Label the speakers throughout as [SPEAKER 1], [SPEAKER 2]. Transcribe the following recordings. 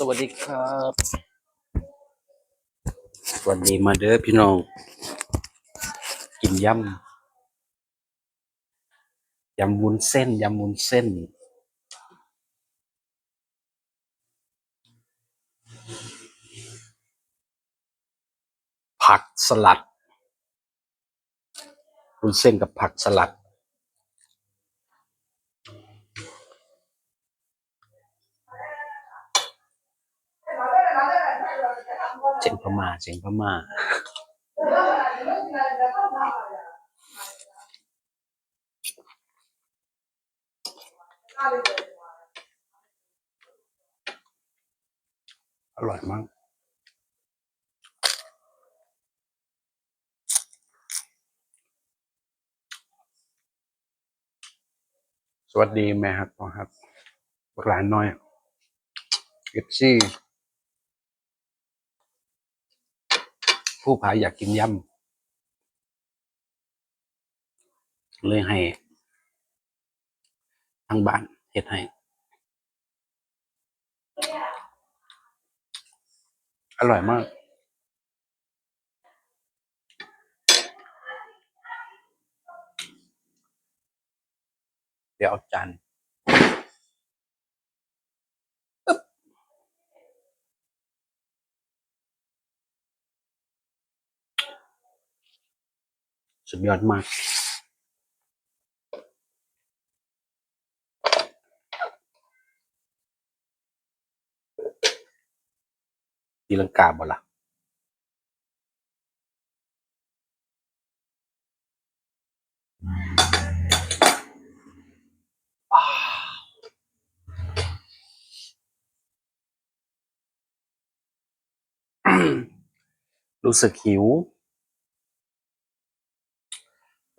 [SPEAKER 1] สวัสดีครับสวัสดีมาเด้อพี่น้อง กินยำยำวุ้นเส้นยำวุ้นเส้นผักสลัดวุ้นเส้นกับผักสลัด เสียงพม่าเสียงพม่าอร่อยมากสวัสดีแม่ครับพ่อครักหลานน้อยเอฟซี ผู้พายอยากกินยำเลยให้ทางบ้านเฮ็ดให้อร่อยมาก เดี๋ยวเอาจาน สุดยอดมาก ตีลังกาบ่ล่ะรู้สึกหิว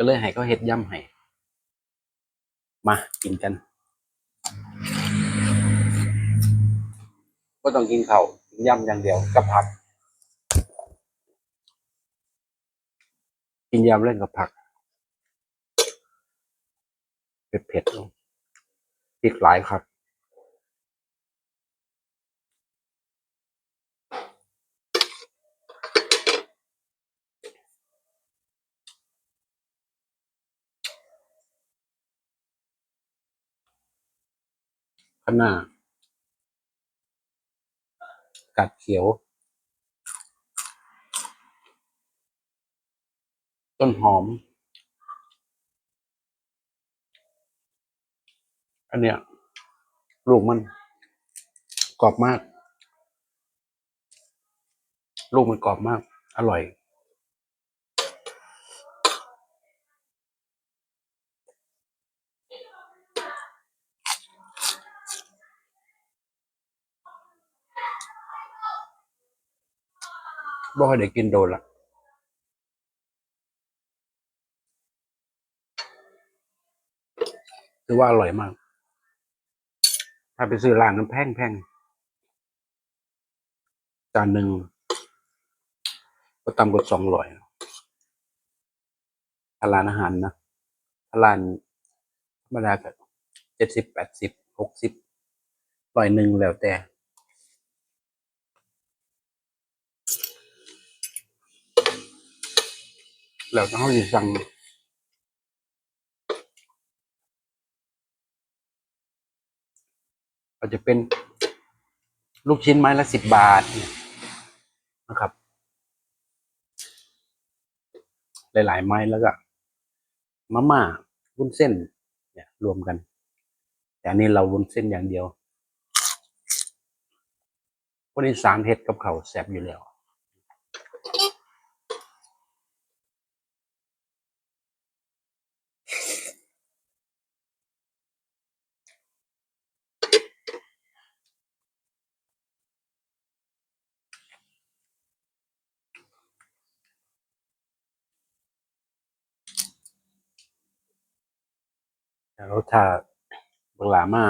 [SPEAKER 1] ก็เลยให้เขาเฮ็ดย่ำให้ มากินกันก็ต้องกินข้าวกินย่ำอย่างเดียวกับผัก กินยำเล่นกับผัก เผ็ดๆพริกหลายครับ ข้างหน้ากัดเขียว ต้นหอม อันเนี้ยลูกมันกรอบมาก ลูกมันกรอบมาก อร่อย บ่ค่อยได้กินโดนละถือว่าอร่อยมาก ถ้าไปซื้อร้านน้ำแพงแพงจานหนึ่งก็ต่ำกว่าสองร้อยถ้าร้านอาหารนะถ้าร้านธรรมดาก็เจ็ดสิบแปดสิบหกสิบร้อยหนึ่งแล้วแต่ แล้วต้องเขาสิสั่งก็จจะเป็นลูกชิ้นไม้ละสิบบาทเนี่ยนะครับ หลาย ๆ ไม้แล้วก็มาม่าวุ้นเส้น เนี่ย รวมกัน แต่อันนี้เราวุ้นเส้นอย่างเดียวคนอีสานเฮ็ดกับเขาแซ่บอยู่แล้ว แล้วถ้าบังหลามา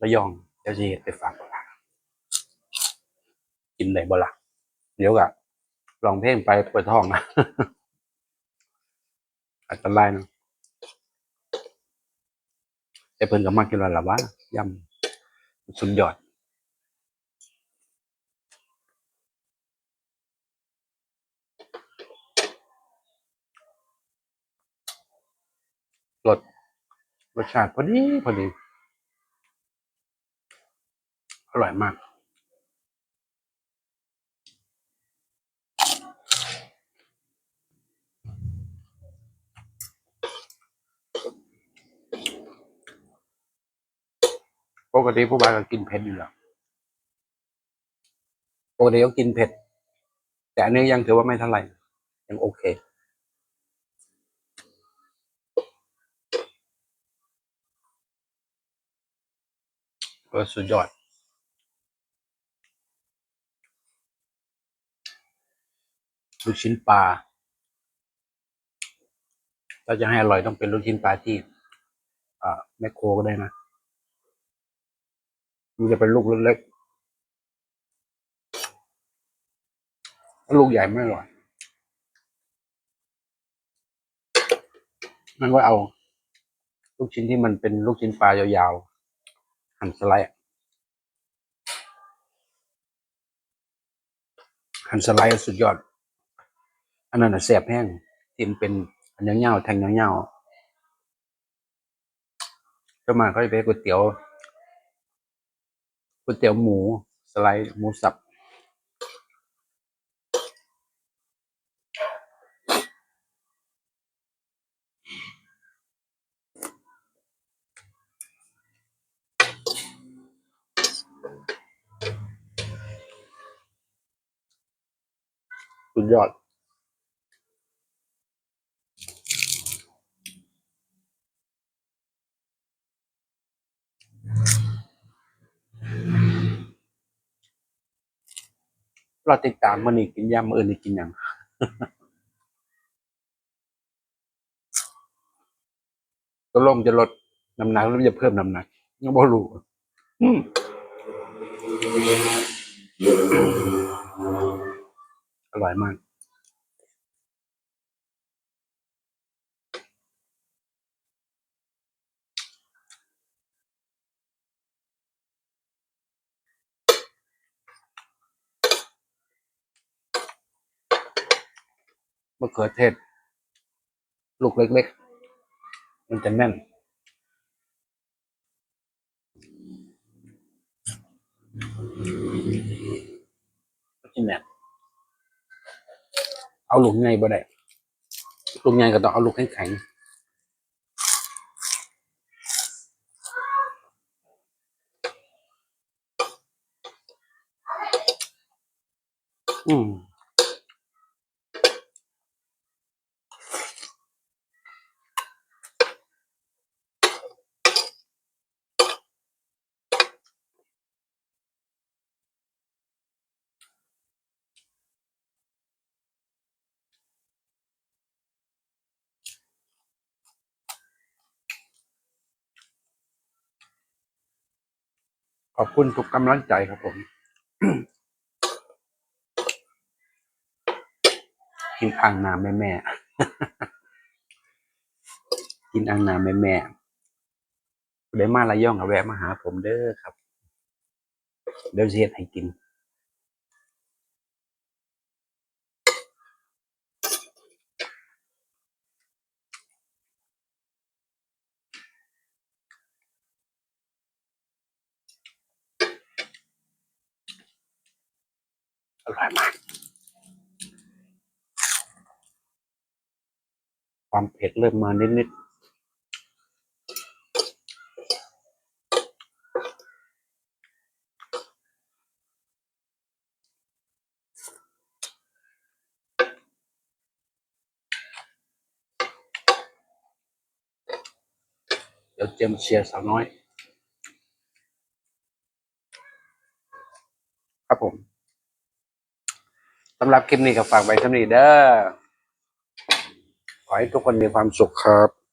[SPEAKER 1] กระยองเดี๋จะไปฝากบังลากินไหนบ่ละเดี๋ยวกะลองเพ่งไปปวดท้องนะอาจจะไายนะไอ้เพิ่นก็มากกินอะไรล่ะวะยำสุนยอดรส รสชาติพอดีพอดี อร่อยมาก ปกติผู้บาก็กินเผ็ดอยู่แล้วปกติก็กินเผ็ด แต่อันนี้ยังถือว่าไม่เท่าไหร่ ยังโอเค เออสุดยอด ลูกชิ้นปลา ถ้าจะให้อร่อยต้องเป็นลูกชิ้นปลาที่อ่าแมคโครก็ได้นะ มันจะเป็นลูกเล็กๆลูกใหญ่ไม่อร่อยมันก็เอา ลูกชิ้นที่มันเป็นลูกชิ้นปลายาวๆ หั่นสไลด์หั่นสไลด์สุดยอด อันนั้นน่ะแสบแห้งที่มเป็นอันยาวๆแทงยาวๆก็มาเขาจะไปก๋วยเตี๋ยวก๋วยเตี๋ยวหมูสไลด์หมูสับ สุดยอด เราติดตามมันอีกกินยำมืออื่นอีกกินยังก็ล่มจะลดน้ำหนักหรือจะเพิ่มน้ำหนักยังบ่รู้อืมอ ร่อยมากมะเขือเทศ ลูกเล็กๆ มันจะแน่น ที่แน่น เอาลูกไงบ่ได้ลูกไงก็ต้องเอาลูกแข็งๆอืม ขอบคุณทุกกำลังใจครับผม กินอ่างน้ำแม่แม่ กินอ่างน้ำแม่แม่เดี๋ยวมาละย่องกับแวะมาหาผมเด้อครับ เดี๋ยวเสียให้กิน ร่อยมาก ความเผ็ดเริ่มมานิดๆ เดี๋ยวเจมเชียร์สาวน้อยครับผม สำหรับคลิปนี้ก็ฝากไว้เท่านี้เด้อขอให้ทุกคนมีความสุขครับ